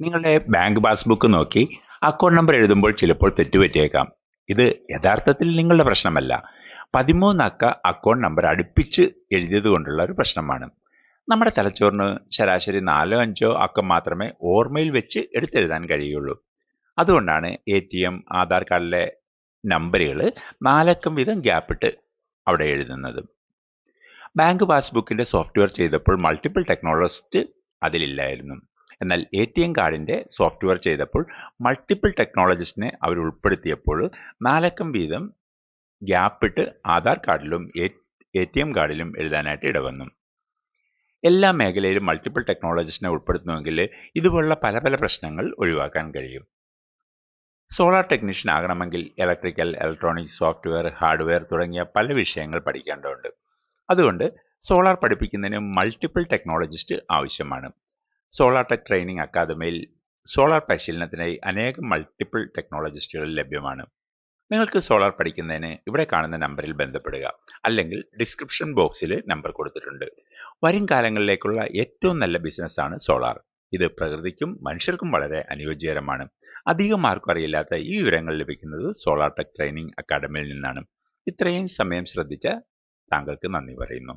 നിങ്ങളുടെ bank passbook നോക്കി account number എഴുതുമ്പോൾ ചിലപ്പോൾ തെറ്റുപറ്റിയേക്കാം ഇത് യഥാർത്ഥത്തിൽ നിങ്ങളുടെ പ്രശ്നമല്ല. പതിമൂന്നക്ക അക്കൗണ്ട് നമ്പർ അടുപ്പിച്ച് എഴുതിയത് കൊണ്ടുള്ള ഒരു പ്രശ്നമാണ്. നമ്മുടെ തലച്ചോറിന് ശരാശരി നാലോ അഞ്ചോ അക്കം മാത്രമേ ഓർമ്മയിൽ വെച്ച് എടുത്തെഴുതാൻ കഴിയുള്ളൂ. അതുകൊണ്ടാണ് എ ടി എം ആധാർ കാർഡിലെ നമ്പറുകൾ നാലക്കം വീതം ഗ്യാപ്പിട്ട് അവിടെ എഴുതുന്നത്. ബാങ്ക് പാസ്ബുക്കിന്റെ സോഫ്റ്റ്വെയർ ചെയ്തപ്പോൾ മൾട്ടിപ്പിൾ ടെക്നോളജിസ്റ്റ് അതിലില്ലായിരുന്നു. എന്നാൽ എ ടി എം കാർഡിന്റെ സോഫ്റ്റ്വെയർ ചെയ്തപ്പോൾ മൾട്ടിപ്പിൾ ടെക്നോളജിസ്റ്റിനെ അവർ ഉൾപ്പെടുത്തിയപ്പോൾ നാലക്കം വീതം ഗ്യാപ്പിട്ട് ആധാർ കാർഡിലും എ ടി എം കാർഡിലും എഴുതാനായിട്ട് ഇടവന്നു. എല്ലാ മേഖലയിലും മൾട്ടിപ്പിൾ ടെക്നോളജിസ്റ്റിനെ ഉൾപ്പെടുത്തുന്നുവെങ്കിൽ ഇതുപോലുള്ള പല പല പ്രശ്നങ്ങൾ ഒഴിവാക്കാൻ കഴിയും. സോളാർ ടെക്നീഷ്യൻ ആകണമെങ്കിൽ ഇലക്ട്രിക്കൽ ഇലക്ട്രോണിക്സ് സോഫ്റ്റ്വെയർ ഹാർഡ്വെയർ തുടങ്ങിയ പല വിഷയങ്ങൾ പഠിക്കേണ്ടതുണ്ട്. അതുകൊണ്ട് സോളാർ പഠിപ്പിക്കുന്നതിന് മൾട്ടിപ്പിൾ ടെക്നോളജിസ്റ്റ് ആവശ്യമാണ്. സോളാർ ടെക് ട്രെയിനിങ് അക്കാദമിയിൽ സോളാർ പരിശീലനത്തിനായി അനേകം മൾട്ടിപ്പിൾ ടെക്നോളജിസ്റ്റുകൾ ലഭ്യമാണ്. നിങ്ങൾക്ക് സോളാർ പഠിക്കുന്നതിന് ഇവിടെ കാണുന്ന നമ്പറിൽ ബന്ധപ്പെടുക. അല്ലെങ്കിൽ ഡിസ്ക്രിപ്ഷൻ ബോക്സിൽ നമ്പർ കൊടുത്തിട്ടുണ്ട്. വരും കാലങ്ങളിലേക്കുള്ള ഏറ്റവും നല്ല ബിസിനസ്സാണ് സോളാർ ഇത് പ്രകൃതിക്കും മനുഷ്യർക്കും വളരെ അനുയോജ്യകരമാണ്. അധികം ആർക്കും അറിയില്ലാത്ത ഈ വിവരങ്ങൾ ലഭിക്കുന്നത് സോളാർ ടെക് ട്രെയിനിങ് അക്കാദമിയിൽ നിന്നാണ്. ഇത്രയും സമയം ശ്രദ്ധിച്ച താങ്കൾക്ക് നന്ദി പറയുന്നു.